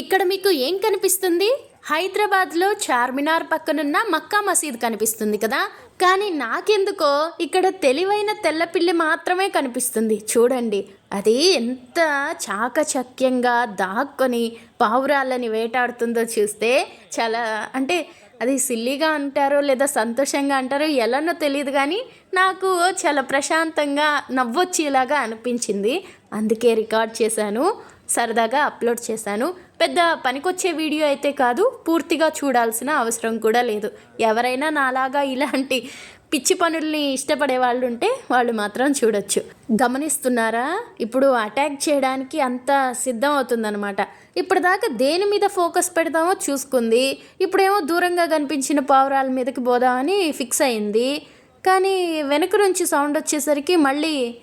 ఇక్కడ మీకు ఏం కనిపిస్తుంది? హైదరాబాద్లో చార్మినార్ పక్కనున్న మక్కా మసీద్ కనిపిస్తుంది కదా? కానీ నాకెందుకో ఇక్కడ తెలివైన తెల్లపిల్లి మాత్రమే కనిపిస్తుంది. చూడండి. అది ఎంత చాకచక్యంగా దాక్కొని పావురాలని వేటాడుతుందో చూస్తే చాలా అంటే అది సిల్లీగా అంటారో లేదా సంతోషంగా అంటారో ఎలానో తెలియదు కానీ నాకు చాలా ప్రశాంతంగా నవ్వొచ్చేలాగా అనిపించింది. అందుకే రికార్డ్ చేశాను. సరదాగా అప్లోడ్ చేశాను. పెద్ద పనికొచ్చే వీడియో అయితే కాదు పూర్తిగా చూడాల్సిన అవసరం కూడా లేదు. ఎవరైనా నాలాగా ఇలాంటి పిచ్చి పనుల్ని ఇష్టపడే వాళ్ళు ఉంటే వాళ్ళు మాత్రం చూడొచ్చు. గమనిస్తున్నారా? ఇప్పుడు అటాక్ చేయడానికి అంత సిద్ధం అవుతుందన్నమాట. ఇప్పటిదాకా దేని మీద ఫోకస్ పెడదామో చూసుకుంది. ఇప్పుడేమో దూరంగా కనిపించిన పావురాల మీదకి పోదామని ఫిక్స్ అయింది. కానీ వెనక నుంచి సౌండ్ వచ్చేసరికి మళ్ళీ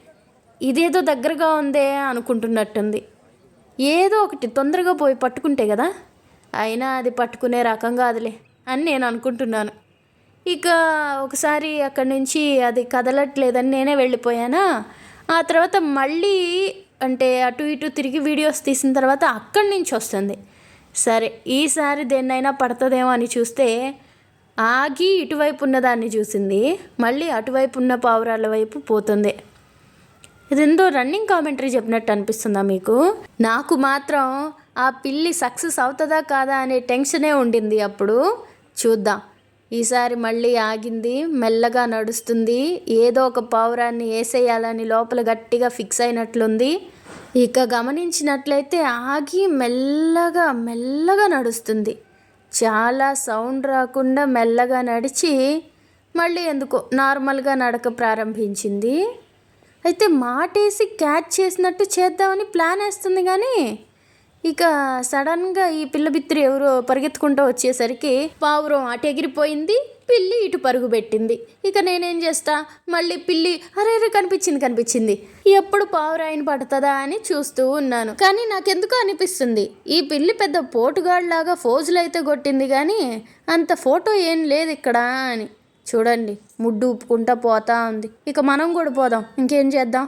ఇదేదో దగ్గరగా ఉందే అనుకుంటున్నట్టుంది. ఏదో ఒకటి తొందరగా పోయి పట్టుకుంటే కదా? అయినా అది పట్టుకునే రకం కాదులే అని నేను అనుకుంటున్నాను. ఇక ఒకసారి అక్కడి నుంచి అది కదలట్లేదని నేనే వెళ్ళిపోయానా? ఆ తర్వాత మళ్ళీ అంటే అటు ఇటు తిరిగి వీడియోస్ తీసిన తర్వాత అక్కడి నుంచి వస్తుంది. సరే ఈసారి దేన్నైనా పడుతుందేమో అని చూస్తే ఆగి ఇటువైపు ఉన్నదాన్ని చూసింది. మళ్ళీ అటువైపు ఉన్న పావురాల వైపు పోతుంది. ఇదేందో రన్నింగ్ కామెంటరీ చెప్పినట్టు అనిపిస్తుందా మీకు? నాకు మాత్రం ఆ పిల్లి సక్సెస్ అవుతుందా కాదా అనే టెన్షనే ఉండింది అప్పుడు. చూద్దాం. ఈసారి మళ్ళీ ఆగింది మెల్లగా నడుస్తుంది ఏదో ఒక పావురాన్ని వేసేయాలని లోపల గట్టిగా ఫిక్స్ అయినట్లుంది. ఇక గమనించినట్లయితే ఆగి మెల్లగా మెల్లగా నడుస్తుంది. చాలా సౌండ్ రాకుండా మెల్లగా నడిచి మళ్ళీ ఎందుకో నార్మల్గా నడక ప్రారంభించింది. అయితే మాటేసి క్యాచ్ చేసినట్టు చేద్దామని ప్లాన్ వేస్తుంది కానీ ఇక సడన్గా ఈ పిల్ల బిత్తిరి ఎవరో పరిగెత్తుకుంటూ వచ్చేసరికి పావురం అటు ఎగిరిపోయింది పిల్లి ఇటు పరుగు పెట్టింది. ఇక నేనేం చేస్తా? మళ్ళీ పిల్లి అరే అరే కనిపించింది కనిపించింది. ఎప్పుడు పావురాయిని పడుతుందా అని చూస్తూ ఉన్నాను. కానీ నాకెందుకో అనిపిస్తుంది. ఈ పిల్లి పెద్ద పోటుగాళ్ళలాగా ఫోజులు అయితే కొట్టింది కానీ అంత ఫోటో ఏం లేదు ఇక్కడ అని. చూడండి ముడ్డు ఉప్పుకుంటా పోతా ఉంది. ఇక మనం కూడా పోదాం. ఇంకేం చేద్దాం?